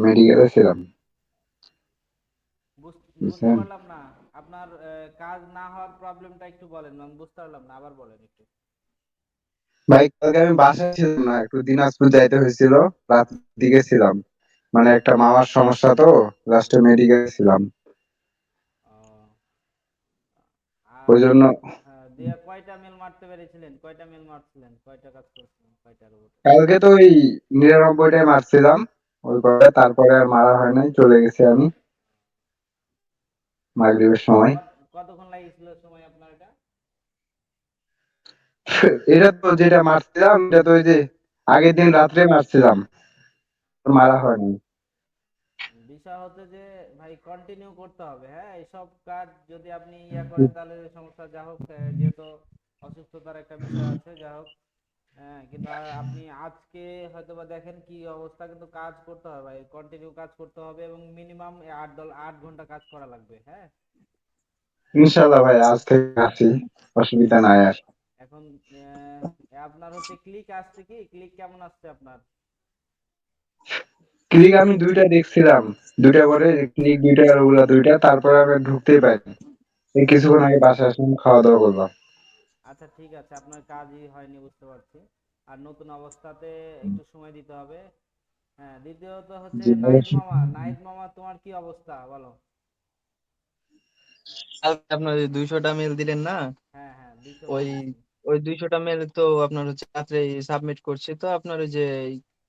মেডিকেলে ছিলাম। বুঝতে পারলাম না। আপনার কাজ না হওয়ার প্রবলেমটা একটু বলেন আমি বুঝতে পারলাম না আবার বলেন একটু। ভাই কালকে আমি বাসায় ছিলাম না একটু দিনাজপুর যাইতে হয়েছিল রাত দিকে ছিলাম। মানে একটা মামার সমস্যা তো লাস্টে মেডিকেলে ছিলাম। ওই জন্য হ্যাঁ, দিয়ে কয়টা মেল মারতে পেরেছিলেন? কয়টা মেল মারছিলেন? কয়টা কাজ করছিলেন? কয়টা কালকে তো ওই নিরানব্বইটাই মারছিলাম। ওই করে তারপরে আর মারা হয় নাই চলে গেছি আমি মাগরিবের সময়। কতক্ষণ লাগিয়েছিল সময় আপনার এটা? এটা তো যেটা মারছিলাম এটা তো ওই যে আগের দিন রাত্রে মারছিলাম। মারা হয়নি বিষয় হচ্ছে যে ভাই কন্টিনিউ করতে হবে হ্যাঁ? এইসব কাজ যদি আপনি ইয়া করেন তাহলে সমস্যা যা হোক যেহেতু অসুস্থতার একটা বিষয় আছে যা হোক। হ্যাঁ কিন্তু আপনি আজকে হয়তো বা দেখেন কি অবস্থা কিন্তু কাজ করতে হবে ভাই। কন্টিনিউ কাজ করতে হবে এবং মিনিমাম আট দল আট ঘণ্টা কাজ করা লাগবে হ্যাঁ? ইনশাল্লাহ ভাই আজ থেকে আসি অসুবিধা নাই আর। এখন আপনার হচ্ছে ক্লিক আসছে কি? ক্লিক কেমন আসছে আপনার? ক্লিক আমি দুইটা দেখছিলাম দুইটা করে ক্লিক দুইটা আর ওগুলা দুইটা তারপরে আমি ঢুকতেই এই কিছুক্ষণ আগে বাসায় আসলাম খাওয়া দাওয়া করলাম। আচ্ছা ঠিক আছে আপনার কাজই হয়নি বুঝতে পারছি। আর নতুন অবস্থাতে একটু সময় দিতে হবে। হ্যাঁ দ্বিতীয়ত হচ্ছে নাহিদ মামা নাহিদ মামা তোমার কি অবস্থা? বলো। আপনার ওই দুইশোটা মেল দিলেন না? হ্যাঁ হ্যাঁ ওই ওই দুইশোটা মেল তো আপনার হচ্ছে রাত্রে সাবমিট করছি তো আপনার ওই যে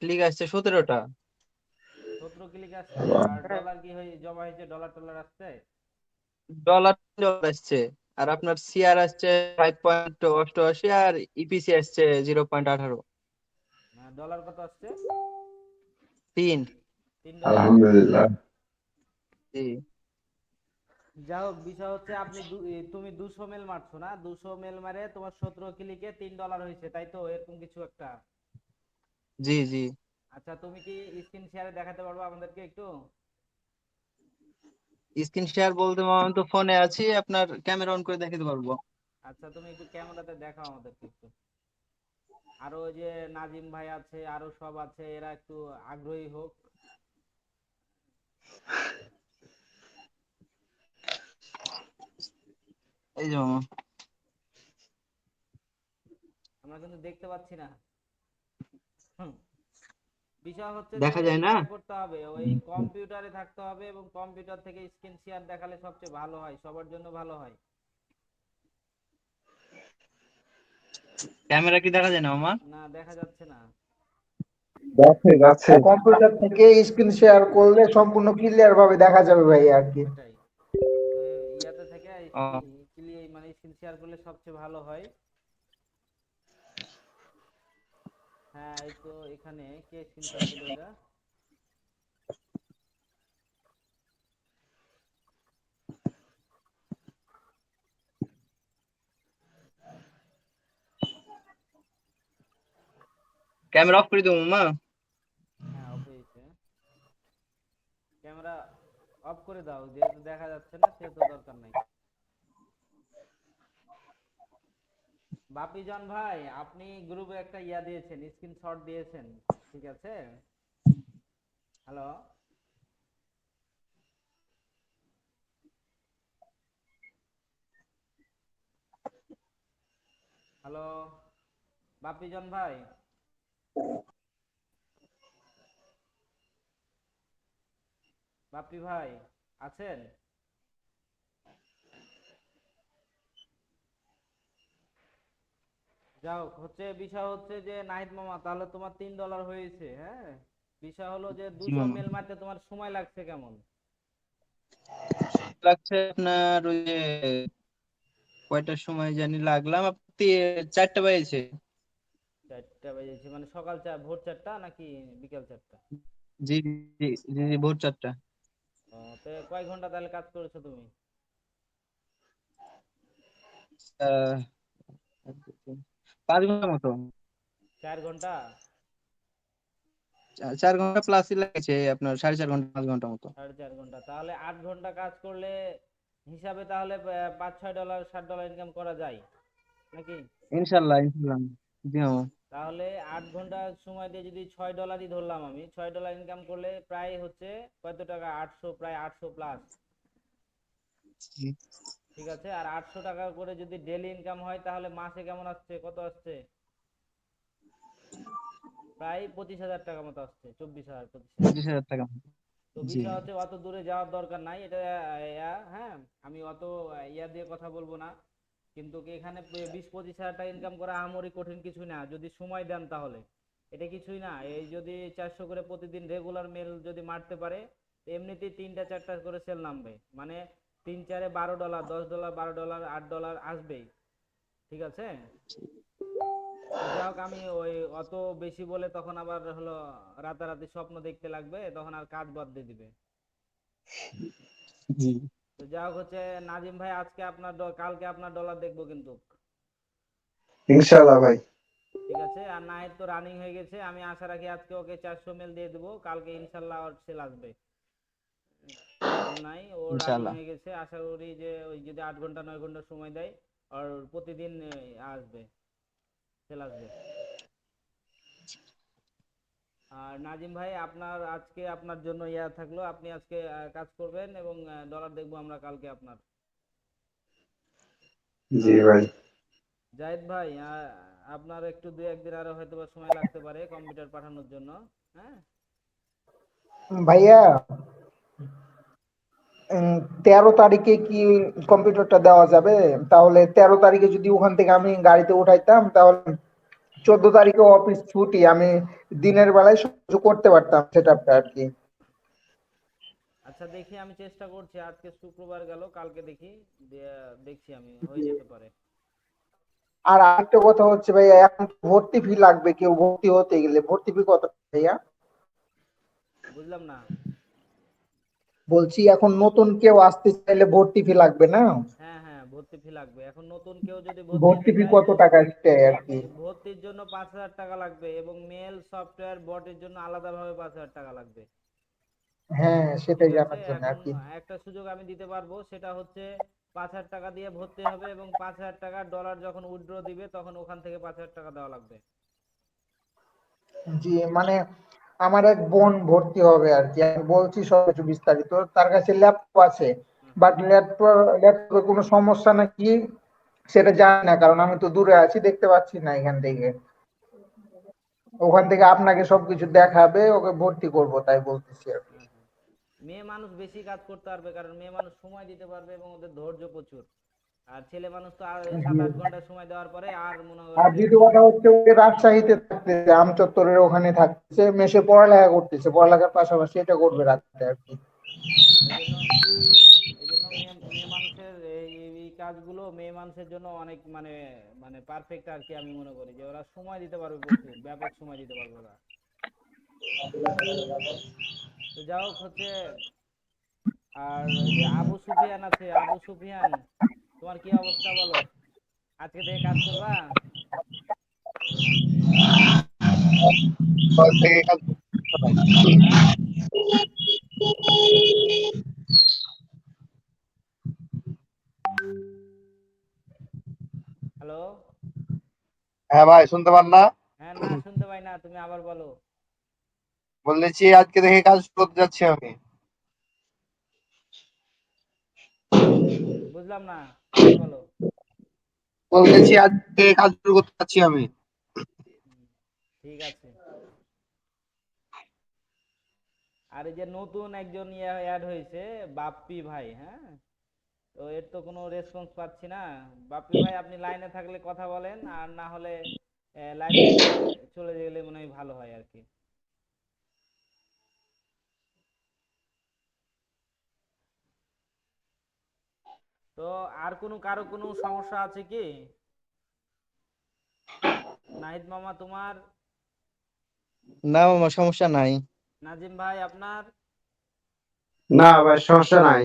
ক্লিক আসছে সতেরোটা। সতেরো ক্লিক আসছে। আর ডলার কি হয়ে জমা হয়েছে? ডলার টলার আসছে? ডলার আসছে। আর আপনার সিআর আসছে ফাইভ পয়েন্ট অষ্টআশি আর ইপিসি আসছে জিরো পয়েন্ট আঠারো ডলার কত আসছে? তিন। তিন আলহামদুলিল্লাহ। জি। যা হোক বিষয় হচ্ছে আপনি তুমি দুশো মেল মারছো না? দুশো মেল মারে তোমার সতেরো ক্লিকে তিন ডলার হয়েছে তাই তো? এরকম কিছু একটা। জি জি। আচ্ছা তুমি কি স্ক্রিন শেয়ারে দেখাতে পারবে আমাদেরকে একটু? স্ক্রিন শেয়ার বলতে আমি তো ফোনে আছি আপনার ক্যামেরা অন করে দেখাতে পারব। আচ্ছা তুমি একটু ক্যামেরাতে দেখাও আমাদেরকে একটু। আরও ওই যে নাজিম ভাই আছে আরও সব আছে এরা একটু আগ্রহী হোক। এই যে আমরা কিন্তু দেখতে পাচ্ছি না। হুম। বিষয় হচ্ছে দেখা যায় না? করতে হবে ওই কম্পিউটারে থাকতে হবে এবং কম্পিউটার থেকে স্ক্রিন শেয়ার দেখালে সবচেয়ে ভালো হয় সবার জন্য ভালো হয়। ক্যামেরা কি দেখা যায় না মামা না দেখা যাচ্ছে না। কম্পিউটার থেকে স্ক্রিন শেয়ার করলে সম্পূর্ণ ক্লিয়ার ভাবে দেখা যাবে ভাই আর কি। ইয়াতে থেকে মানে স্ক্রিন শেয়ার করলে সবচেয়ে ভালো হয়। হ্যাঁ এই তো এখানে কে শেয়ার করল এটা? ক্যামেরা অফ করে দেবো মামা হ্যাঁ অফ হয়েছে ক্যামেরা অফ করে দাও যেহেতু দেখা যাচ্ছে না সেহেতু দরকার নাই। বাপিজন ভাই, আপনি গ্রুপে একটা ইয়া দিয়েছেন স্ক্রিনশট দিয়েছেন, ঠিক আছে? হ্যালো হ্যালো বাপিজন ভাই? বাপি ভাই, আছেন? যাও হচ্ছে বিষয় হচ্ছে যে নাহিদ মামা তাহলে তোমার তিন ডলার হয়েছে হ্যাঁ? বিষয় হলো যে দুশো মামা। মেল মারতে তোমার সময় লাগছে কেমন? লাগছে আপনার ওই যে কয়টার সময় জানি লাগলাম আপনি চারটা বাজেছে। চারটা বেজেছে মানে সকাল চা ভোর চারটা নাকি বিকাল চারটা? জি জি জি ভোর চারটা। ও, তো কয় ঘণ্টা তাহলে কাজ করেছ তুমি? আহ, পাঁচ ঘণ্টা মতো। চার ঘণ্টা? চার ঘণ্টা প্লাসই লাগছে আপনার সাড়ে চার ঘণ্টা পাঁচ ঘণ্টা মতো। সাড়ে চার ঘণ্টা। তাহলে আট ঘণ্টা কাজ করলে হিসাবে তাহলে পাঁচ ছয় ডলার সাত ডলার ইনকাম করা যায় নাকি? ইনশাল্লাহ ইনশাল্লাহ জি মামা। তাহলে আট ঘণ্টা সময় দিয়ে যদি ছয় ডলারই ধরলাম আমি ছয় ডলার ইনকাম করলে প্রায় হচ্ছে কত টাকা? আটশো প্রায় আটশো প্লাস। ঠিক আছে? আর আটশো টাকা করে যদি ডেলি ইনকাম হয় তাহলে মাসে কেমন আসছে? কত আসছে? প্রায় পঁচিশ হাজার টাকা মতো আসছে চব্বিশ হাজার পঁচিশ হাজার। হাজার টাকা তো জি। হচ্ছে অত দূরে যাওয়ার দরকার নাই। এটা হ্যাঁ আমি অত ইয়া দিয়ে কথা বলব না। কিন্তু কি এখানে বিশ পঁচিশ হাজার টাকা ইনকাম করা আহামরি কঠিন কিছু না। যদি সময় দেন তাহলে। এটা কিছুই না। এই যদি চারশো করে প্রতিদিন রেগুলার মেল যদি মারতে পারে এমনিতেই তিনটা চারটা করে সেল নামবে। মানে তিন চারে বারো ডলার দশ ডলার বারো ডলার আট ডলার আসবেই। ঠিক আছে? যাই হোক আমি ওই অত বেশি বলে তখন আবার হলো রাতারাতি স্বপ্ন দেখতে লাগবে তখন আর কাজ বাদ দিয়ে দিবে। জি। তো যা হোক হচ্ছে নাজিম ভাই আজকে আপনার কালকে আপনার ডলার দেখব কিন্তু। ইনশাল্লাহ ভাই। ঠিক আছে? আর নাহিদ তো রানিং হয়ে গেছে আমি আশা রাখি আজকে ওকে চারশো মেল দিয়ে দেবো কালকে ইনশাল্লাহ ওর সেল আসবে। নাই ও রানিং হয়ে গেছে। আশা করি যে ওই যদি আট ঘণ্টা নয় ঘণ্টা সময় দেয় আর প্রতিদিন আসবে সেল আসবে। আর নাজিম ভাই আপনার আজকে আপনার জন্য ইয়া থাকল। আপনি আজকে কাজ করবেন এবং ডলার দেখব আমরা কালকে আপনার। জি ভাই। জাহিদ ভাই আপনার একটু দুই একদিন আরও হয়তো বা সময় লাগতে পারে কম্পিউটার পাঠানোর জন্য হ্যাঁ? ভাইয়া তেরো তারিখে কি কম্পিউটারটা দেওয়া যাবে? তাহলে তেরো তারিখে যদি ওখান থেকে আমি গাড়িতে উঠাইতাম তাহলে চোদ্দ তারিখে অফিস ছুটি আমি দিনের বেলায় সহ্য করতে পারতাম সেটা আর কি আচ্ছা দেখি আমি চেষ্টা করছি আজকে শুক্রবার গেল কালকে দেখি দেখছি আমি হয়ে যেতে পারে। আর আরেকটা কথা হচ্ছে ভাইয়া এখন ভর্তি ফি লাগবে কেউ ভর্তি হতে গেলে। ভর্তি ফি কত ভাইয়া? বুঝলাম না। বলছি এখন নতুন কেউ আসতে চাইলে ভর্তি ফি লাগবে না? হ্যাঁ হ্যাঁ ভর্তি ফি লাগবে। এখন নতুন কেউ যদি ভর্তি ফি কত টাকা আর কি? ভর্তির জন্য পাঁচ হাজার টাকা লাগবে এবং মেল সফটওয়্যার বটের জন্য আলাদাভাবে পাঁচ হাজার টাকা লাগবে। হ্যাঁ সেটাই জানার জন্য আর কি। একটা সুযোগ আমি দিতে পারব সেটা হচ্ছে পাঁচ হাজার টাকা দিয়ে ভর্তি হবে এবং পাঁচ হাজার টাকা ডলার যখন উইথড্র দিবে তখন ওখান থেকে পাঁচ হাজার টাকা দেওয়া লাগবে। জি মানে আমার এক বোন ভর্তি হবে আর কি। আমি বলছি সবকিছু বিস্তারিত। তার কাছে ল্যাপটপ আছে। বাট ল্যাপটপ ল্যাপটপে কোনো সমস্যা নাকি সেটা জানি না, কারণ আমি তো দূরে আছি, দেখতে পাচ্ছি না এখান থেকে। ওখান থেকে আপনাকে সবকিছু দেখাবে, ওকে ভর্তি করব, তাই বলতেছি আর কি। মেয়ে মানুষ বেশি কাজ করতে পারবে, কারণ মেয়ে মানুষ সময় দিতে পারবে এবং ওদের ধৈর্য প্রচুর। আর ছেলে মানুষ তো আর সাত আট ঘণ্টা সময় দেওয়ার পরে আর মনে হয় আর দ্বিতীয় কথা হচ্ছে রাজশাহীতে থাকতেছে আমচত্বরের ওখানে থাকতেছে মেসে পড়ালেখা করতেছে পড়ালেখার পাশাপাশি এটা করবে রাখতে আর কি। কাজগুলো মেয়ে মানুষের জন্য অনেক মানে মানে পারফেক্ট আর কি আমি মনে করি যে ওরা সময় দিতে পারবে প্রচুর ব্যাপক সময় দিতে পারবে ওরা। তো যা হোক হচ্ছে আর যে আবু সুফিয়ান আছে আবু সুফিয়ান তোমার কি অবস্থা বলো? আজকে থেকে কাজ করবা? হ্যাঁ? হ্যালো? হ্যাঁ ভাই শুনতে পান না? হ্যাঁ না শুনতে পাই না তুমি আবার বলো। বলেছি আজকে থেকে কাজ শুরু করতে যাচ্ছি আমি। বুঝলাম না। আবার বলো বলেছি আজকে কাজ শুরু করতে যাচ্ছি আমি। ঠিক আছে। আর এই যে নতুন একজন ইয়ে অ্যাড হয়েছে বাপ্পি ভাই হ্যাঁ? তো এর তো কোনো রেসপন্স পাচ্ছি না। বাপ্পি ভাই আপনি লাইনে থাকলে কথা বলেন আর না হলে লাইন চলে গেলে মনে হয় ভালো হয় আর কি। তো আর কোনো কারও কোনো সমস্যা আছে কি? নাহিদ মামা তোমার? না মামা সমস্যা নাই। নাজিম ভাই আপনার? না ভাই সমস্যা নাই।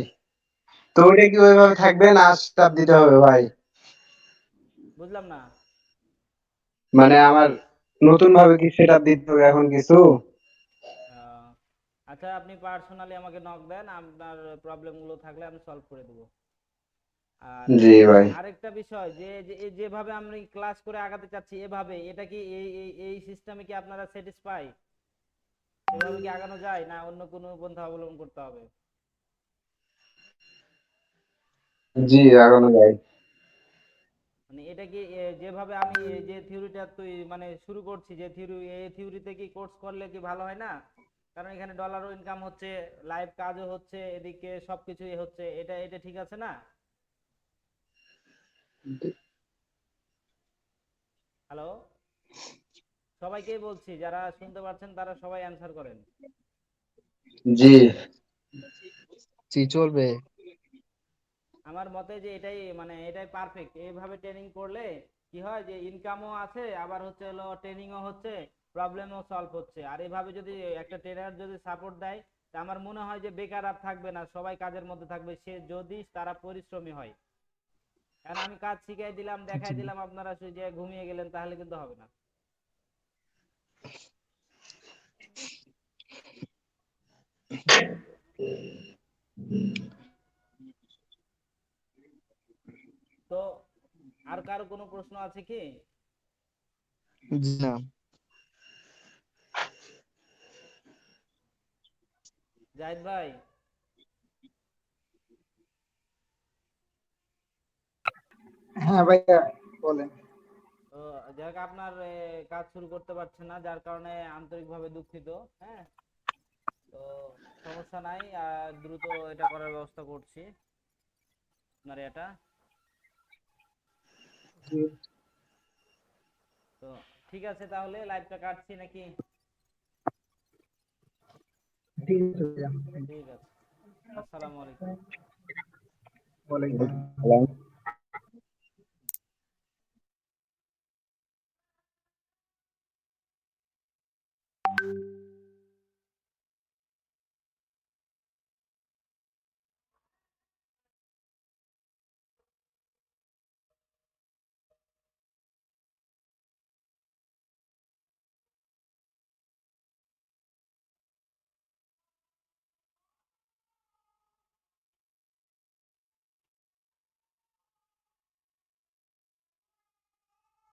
তো ওটা কি ওইভাবে থাকবে না স্টাফ দিতে হবে ভাই। বুঝলাম না। মানে আমার নতুন ভাবে কি সেটা দিতে হবে এখন কিছু? আহ, আচ্ছা আপনি পার্সোনালি আমাকে নক দেন। আপনার প্রবলেমগুলো থাকলে আমি সলভ করে দেবো। আর জি ভাই। আরেকটা বিষয় যে যেভাবে আমি ক্লাস করে আগাতে চাচ্ছি এভাবে এটা কি এই এই সিস্টেমে কি আপনারা স্যাটিসফাই এভাবে কি আগানো যায় না অন্য কোনো পন্থা অবলম্বন করতে হবে? জি আগানো যায়। মানে এটা কি যেভাবে আমি এই যে থিওরিটা তুই মানে শুরু করছি যে থিওরি এই থিওরিতে কি কোর্স করলে কি ভালো হয় না? কারণ এখানে ডলারও ইনকাম হচ্ছে লাইভ কাজও হচ্ছে এদিকে সবকিছুই হচ্ছে এটা এটা ঠিক আছে না? হ্যালো সবাইকেই বলছি যারা শুনতে পাচ্ছেন তারা সবাই অ্যানসার করেন। জি। জি চলবে। আমার মতে যে এটাই মানে এটাই পারফেক্ট এইভাবে ট্রেনিং করলে কি হয় যে ইনকামও আছে আবার হচ্ছে হলো ট্রেনিংও হচ্ছে প্রবলেমও সলভ হচ্ছে। আর এভাবে যদি একটা ট্রেনার যদি সাপোর্ট দেয় তা আমার মনে হয় যে বেকার আর থাকবে না সবাই কাজের মধ্যে থাকবে। সে যদি তারা পরিশ্রমী হয়। কারণ আমি কাজ শিখাই দিলাম দেখাই দিলাম আপনারা যে ঘুমিয়ে গেলেন তাহলে কিন্তু হবে না। তো আর কারও কোনো প্রশ্ন আছে কি? না। জাহিদ ভাই হ্যাঁ ভাইয়া বলেন। তো যাক আপনার কাজ শুরু করতে পারছে না যার কারণে আন্তরিকভাবে দুঃখিত হ্যাঁ। তো সমস্যা নাই আর দ্রুত এটা করার ব্যবস্থা করছি আপনার এটা তো ঠিক আছে তাহলে লাইভটা কাটছি নাকি? ঠিক আছে ঠিক আছে আসসালামু আলাইকুম। ওয়ালাইকুম। আসসালাম। সালাম